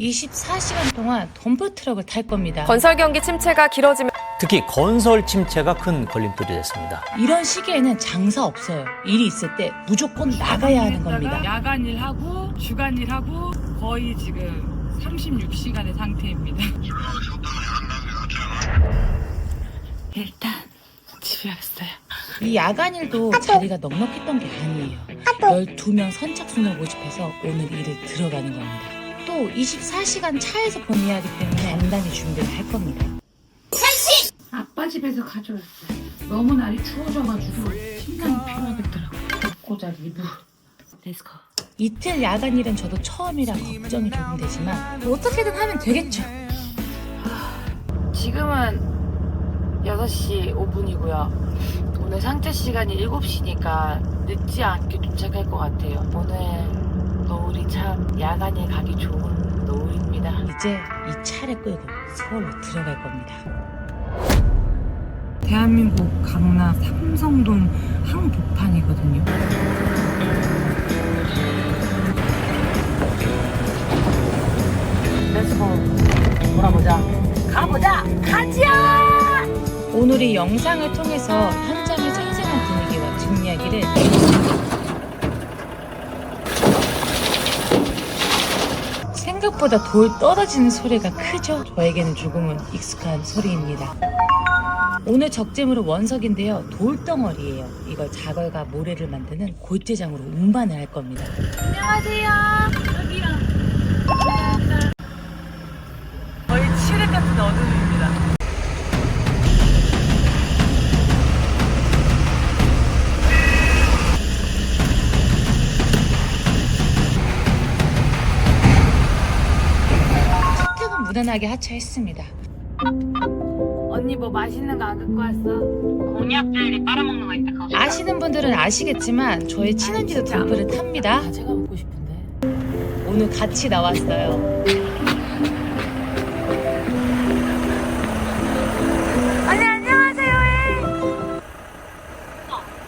24시간 동안 덤프 트럭을 탈 겁니다. 건설 경기 침체가 길어지면 특히 건설 침체가 큰 걸림돌이 됐습니다. 이런 시기에는 장사 없어요. 일이 있을 때 무조건 나가야 하는 겁니다. 야간 일하고 주간 일하고 거의 지금 36시간의 상태입니다. 일단 집에 왔어요. 이 야간 일도 자리가 넉넉했던 게 아니에요. 12명 선착순을 모집해서 오늘 일을 들어가는 겁니다. 또 24시간 차에서 보내야 하기 때문에 단단히 준비를 할 겁니다. 아빠 집에서 가져왔어요. 너무 날이 추워져가지고 침낭이 필요하겠더라고요. 먹고자 리뷰. 렛츠고. 이틀 야간 일은 저도 처음이라 걱정이 조금 되지만 뭐 어떻게든 하면 되겠죠. 지금은 6시 5분이고요. 오늘 상체 시간이 7시니까 늦지 않게 도착할 것 같아요. 오늘 노을이 참 야간에 가기 좋은 노을입니다. 이제 이 차를 끌고 서울로 들어갈 겁니다. 대한민국 강남 삼성동 항복판이거든요. 렛츠고 돌아보자. 가보자. 가자. 오늘 이 영상을 통해서 현장의 생생한 분위기와 뒷이야기를 생각보다 돌 떨어지는 소리가 크죠? 저에게는 조금은 익숙한 소리입니다. 오늘 적재물은 원석인데요. 돌덩어리예요. 이걸 자갈과 모래를 만드는 골재장으로 운반을 할 겁니다. 안녕하세요. 여기요. 거의 칠흑 같은 어둠입니다. 무난하게 하차했습니다. 언니 뭐 맛있는 거 안 갖고 왔어? 곤약들이 빨아먹는 거 있다. 그거 아시는 분들은 아시겠지만 저의 친언니도 덤프를 탑니다. 제가 먹고 싶은데. 오늘 같이 나왔어요. 언니 안녕하세요.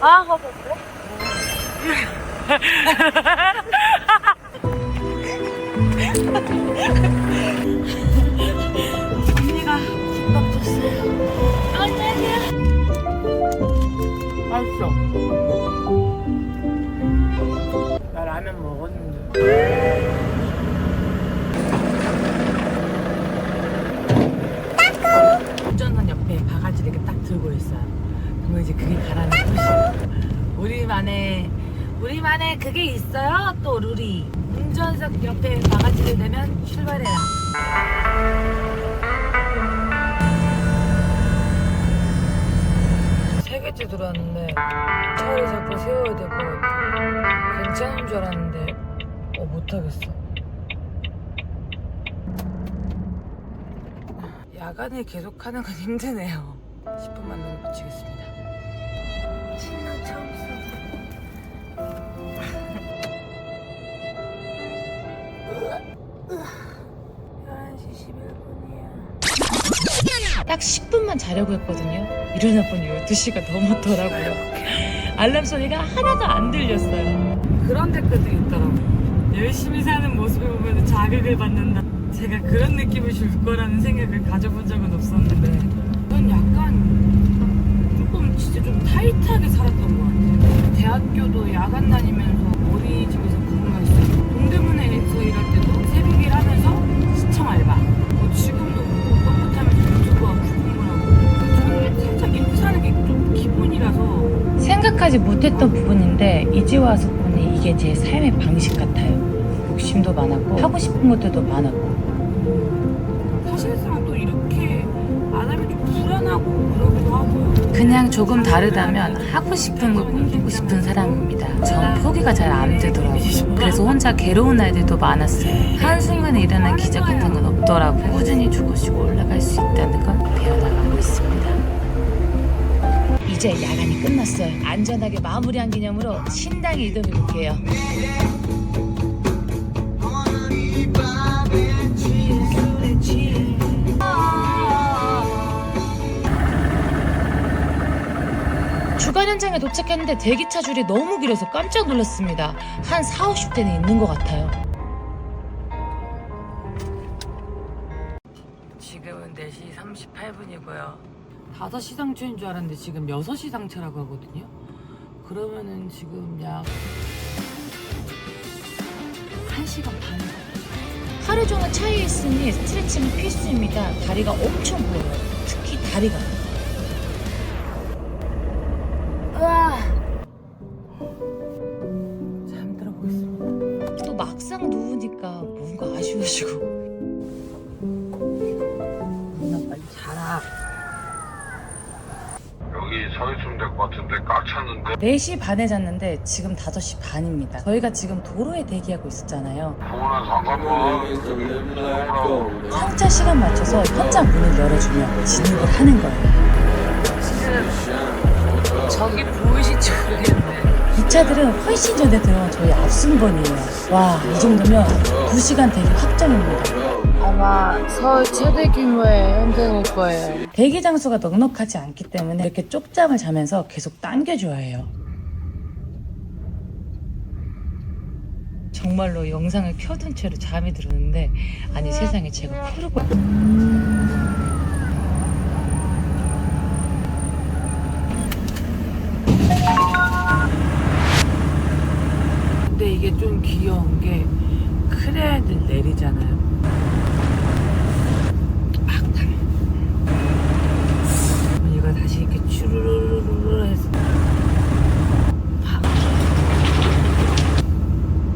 아, 허 언니 운전선 옆에 바가지를 이렇게 딱 들고 있어요. 그러면 이제 그게 가라는 뜻이에요. 우리만의 우리만의 그게 있어요. 또 룰이 운전석 옆에 바가지를 대면 출발해라. 세 개째 들어왔는데 차를 자꾸 세워야 될 것 같아. 괜찮은 줄 알았는데 어 못하겠어. 야간에 계속 하는 건 힘드네요. 10분만 더 붙이겠습니다. 신랑 처음 써. 열한 시 11분이야. 딱 10분만 자려고 했거든요. 일어나 보니 12시가 넘었더라고요. 알람 소리가 하나도 안 들렸어요. 그런 댓글도 있더라고요. 열심히 사는 모습을 보면 자극을 받는다. 제가 그런 느낌을 줄 거라는 생각을 가져본 적은 없었는데 전 약간 조금 진짜 좀 타이트하게 살았던 것 같아요. 대학교도 야간 다니면서 어린이집에서 근무했어요. 동대문에서 일할 때도 새벽 일하면서 시청 알바. 뭐 지금도 버스 타면서 유튜브하고 공부를 하고 저는 살짝 이렇게 사는 게 좀 기본이라서 생각하지 못했던 부분인데 이제 와서 이게 제 삶의 방식 같아요. 욕심도 많았고 하고 싶은 것들도 많았고 사실상 또 이렇게 안 하면 좀 불안하고 그러기도 하고요. 그냥 조금 다르다면 하고 싶은 걸 꿈꾸고 싶은 사람입니다. 전 포기가 잘 안 되더라고요. 그래서 혼자 괴로운 날들도 많았어요. 한순간에 일어난 기적 같은 건 없더라고요. 꾸준히 조금씩 올라갈 수 있다는 걸 배워나가고 있습니다. 이제 야간이 끝났어요. 안전하게 마무리한 기념으로 신당에 이동해 볼게요. 주간 현장에 도착했는데 대기차 줄이 너무 길어서 깜짝 놀랐습니다. 한 4, 50대는 있는 것 같아요. 지금은 4시 38분이고요. 5시 상체인 줄 알았는데 지금 6시 상체라고 하거든요. 그러면은 지금 약 1시간 반. 하루 종일 차에 있으니 스트레칭은 필수입니다. 다리가 엄청 보여요. 특히 다리가. 으아! 잠들어 보겠습니다. 또 막상 누우니까 뭔가 아쉬워지고. 될 것 같은데 꽉 찼는데 4시 반에 잤는데 지금 5시 반입니다. 저희가 지금 도로에 대기하고 있었잖아요. 상차 시간 맞춰서 현장 문을 열어주면 진입을 하는 거예요. 저기 모르겠는데. 이 차들은 훨씬 전에 들어온 저희 앞순번이에요. 와, 이 정도면 2시간 대기 확정입니다. 아마 서울 최대 규모의 현장일 거예요. 대기 장소가 넉넉하지 않기 때문에 이렇게 쪽잠을 자면서 계속 당겨줘야 해요. 정말로 영상을 켜둔 채로 잠이 들었는데 아니 세상에 제가 푸르고 근데 이게 좀 귀여운 게 크레아들 내리잖아요. 막 다. 이거 다시 이렇게 추르르르르 해서 팍.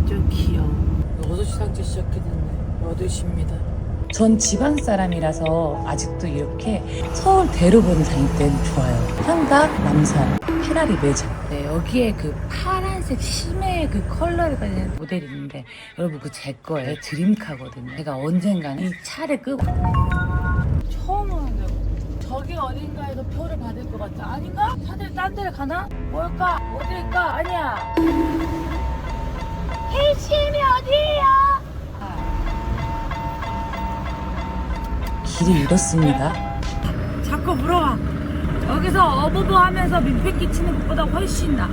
좀 귀여워. 6시 상체 8시입니다. 전 지방 사람이라서 아직도 이렇게 서울 대로 보는 다닐 때는 좋아요. 한각, 남산, 페라리 매장. 네, 여기에 그 파란색 심해 그 컬러를 가진 모델이 있는데 여러분 그 제 거예요. 드림카거든요. 제가 언젠가는 이 차를 끄고 처음 오는데 저기 어딘가에서 표를 받을 것 같아. 아닌가? 다들 딴 데를 가나? 뭘까? 어딜까? 아니야. 헬심이 어디예요? 길이 잃었습니다. 자꾸 물어봐. 여기서 어부부 하면서 민폐 끼치는 것보다 훨씬 나.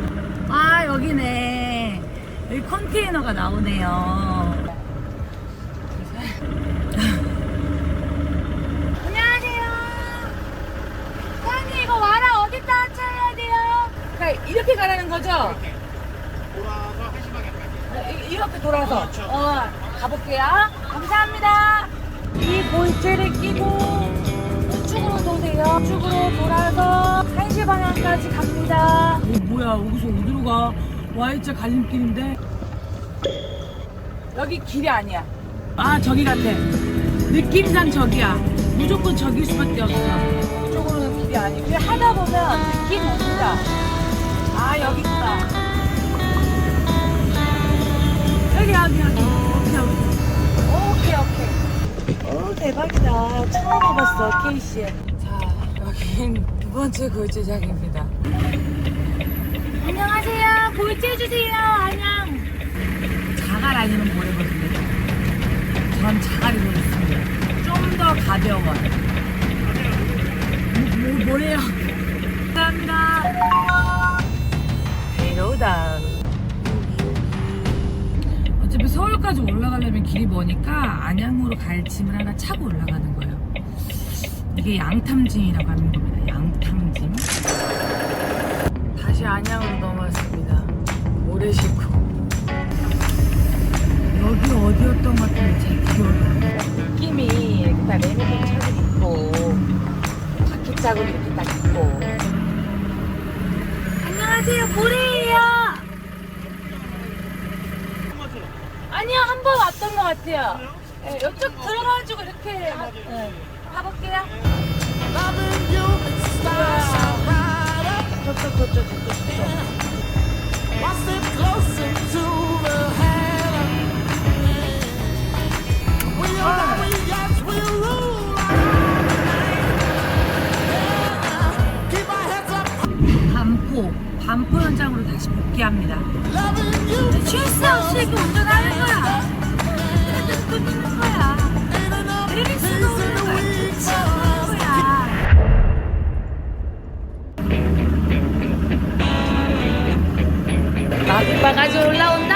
아, 여기네. 여기 컨테이너가 나오네요. 안녕하세요. 사장님, 이거 와라. 어디다 쳐야 돼요? 그러니까 이렇게 가라는 거죠? 돌아서 한시방에 이렇게 돌아서. 어, 가볼게요. 감사합니다. 이 볼트를 끼고 우측으로 도세요. 우측으로 돌아서 1시 방향까지 갑니다. 어, 뭐야, 여기서 어디로 가? Y자 갈림길인데? 여기 길이 아니야. 아, 저기 같아. 느낌상 저기야. 무조건 저길 수밖에 없어. 이쪽으로는 길이 아니야. 그냥 하다 보면 느낌 옵니다. 아, 여기 있다. 여기, 여기, 여기. 오 대박이다. 처음 와봤어 케이씨 자 여긴 두 번째 골제장입니다. 안녕하세요. 골제 해주세요. 안녕. 자갈 아니면 모래거든요 전 자갈이 더 있습니다. 좀 더 가벼워요. 뭐, 뭐, 뭐래요? 감사합니다. 배로다 서울까지 올라가려면 길이 머니까 안양으로 갈 짐을 하나 차고 올라가는 거예요. 이게 양탐짐이라고 하는 겁니다. 양탐짐. 다시 안양으로 넘어왔습니다. 오래 쉬고. 여기 어디였던 것 같은데 제 기억이 안 나. 느낌이 이렇게 다 레미콘 차들 있고 바퀴 자국 이렇게 딱 있고. 안녕하세요, 보레예요. 아니요, 한 번 왔던 것 같아요. 네, 이쪽 들어가지고 이렇게 네, 가볼게요. 저쪽, 저쪽, 저쪽, 저쪽. 반포, 반포 현장으로 다시 복귀합니다. 쉴새 없이 이렇게 운전하는 거야. 바가지 올라온다.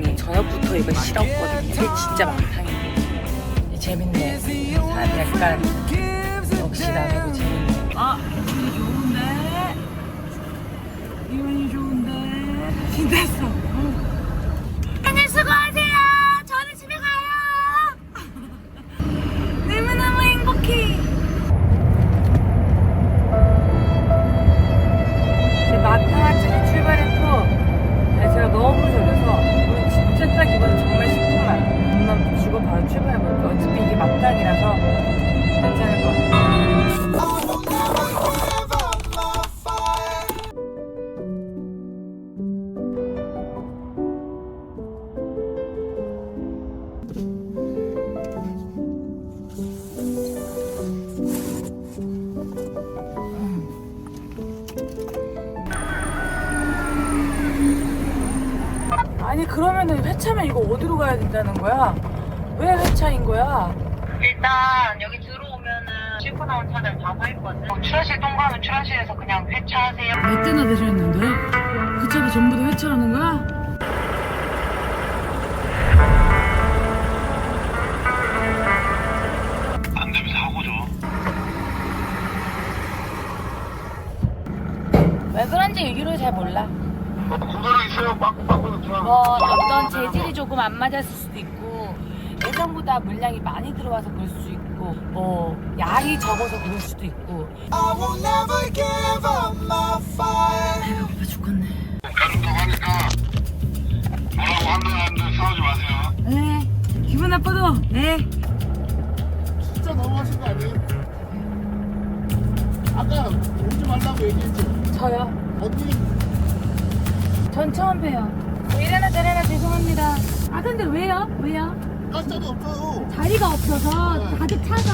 저녁부터 이거 싫었거든요. 이게 진짜 망상이에요. 재밌네. 사람이 약간 역시 나도 재밌네. 아, 기분이 좋은데? 기분이 좋은데? 신났어. 오늘 수고하세요. 저는 집에 가요. 너무너무 행복해. 이제 마타마츠에 출발했고 네, 제가 너무 정말 10분만. 눈만 붙이고 바로 출발해볼게요 어차피 이게 막단이라서 된다는 거야? 왜 회차인 거야? 일단 여기 들어오면은 싣고 나온 차들 다 서 있거든. 뭐 출하실 통과하면 출하실에서 그냥 회차하세요. 몇 대나 되셨는데? 그 차도 전부 다 회차라는 거야? 안 되면 사고죠. 왜 그런지 이유를 잘 몰라 그대로 있어요. 빠꾸빠꾸 들어. 뭐 조금 안 맞았을 수도 있고 예상보다 물량이 많이 들어와서 그럴 수 있고 뭐 양이 적어서 그럴 수도 있고. 배고파 죽겠네 가족도 하니까 뭐라고 한들 한들 싸우지 마세요. 네 기분 나빠도. 네. 진짜 너무하신 거 아니에요? 아까 오지 말라고 얘기했죠? 저요? 언니. 전 처음 봬요. 이래나 저래나 죄송합니다 아 근데 왜요? 왜요? 가스자리 없어요. 자리가 없어서 네. 가득 차서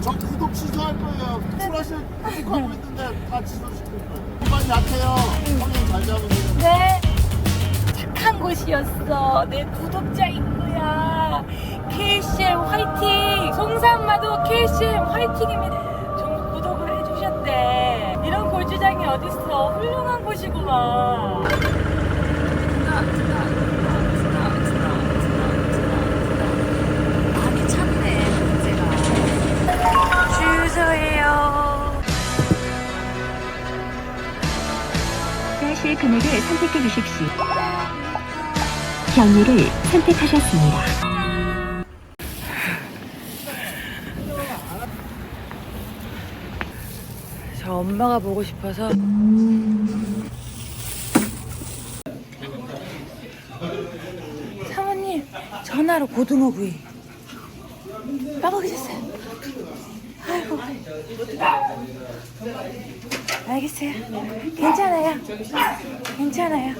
저 구독 취소할 거예요. 출하실 하고 있는데 다 취소시킬 거예요. 정말 약해요. 성형 잘 잡으세요. 네 착한 곳이었어 내 구독자인 거야 KCM 화이팅 송산마도 KCM 화이팅입니다 좀 구독을 해주셨대 이런 골주장이 어딨어 훌륭한 곳이구만 금액을 선택해 주십시오. 경리를 선택하셨습니다. 저 엄마가 보고 싶어서 사모님 전화로 고등어구이 까먹으셨어요 아이고 알겠어요. 괜찮아요. 괜찮아요.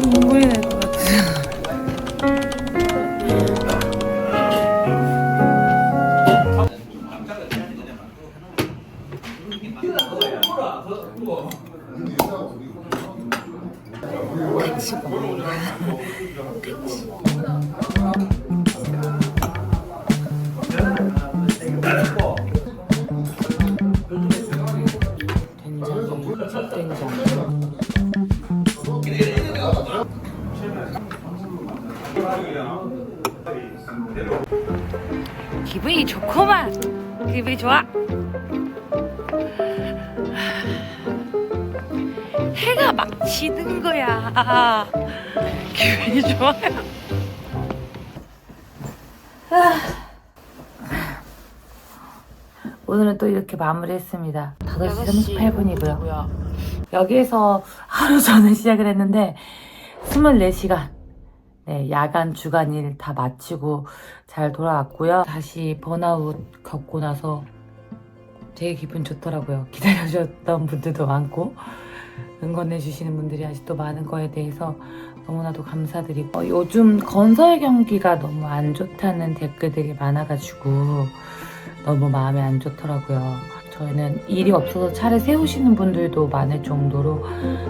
눈물이 날 것 같아요 같이 먹어요. 된장이 sab된장. 기분이 좋구만. 기분이 좋아. 해가 막 지는 거야. 기분이 좋아요. 아. 오늘은 또 이렇게 마무리했습니다. 5시 38분이고요. 여기에서 하루 전에 시작을 했는데 24시간 네, 야간 주간 일 다 마치고 잘 돌아왔고요. 다시 번아웃 겪고 나서 되게 기분 좋더라고요. 기다려주셨던 분들도 많고 응원해 주시는 분들이 아직도 많은 거에 대해서 너무나도 감사드리고 어, 요즘 건설 경기가 너무 안 좋다는 댓글들이 많아가지고 너무 마음이 안 좋더라고요. 저희는 일이 없어서 차를 세우시는 분들도 많을 정도로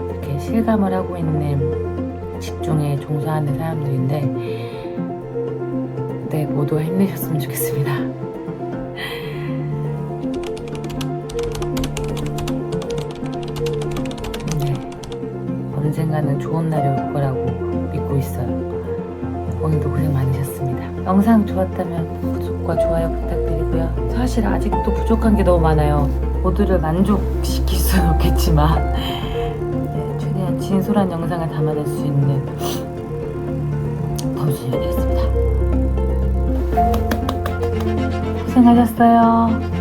이렇게 실감을 하고 있는 직종에 종사하는 사람들인데 네 모두 힘내셨으면 좋겠습니다. 언젠가는 좋은 날이 올 거라고 믿고 있어요. 오늘도 고생 많으셨습니다. 영상 좋았다면 구독과 좋아요 부탁드리고요. 사실 아직도 부족한 게 너무 많아요. 모두를 만족시킬 수는 없겠지만 네, 최대한 진솔한 영상을 담아낼 수 있는 드리겠습니다. 고생하셨어요.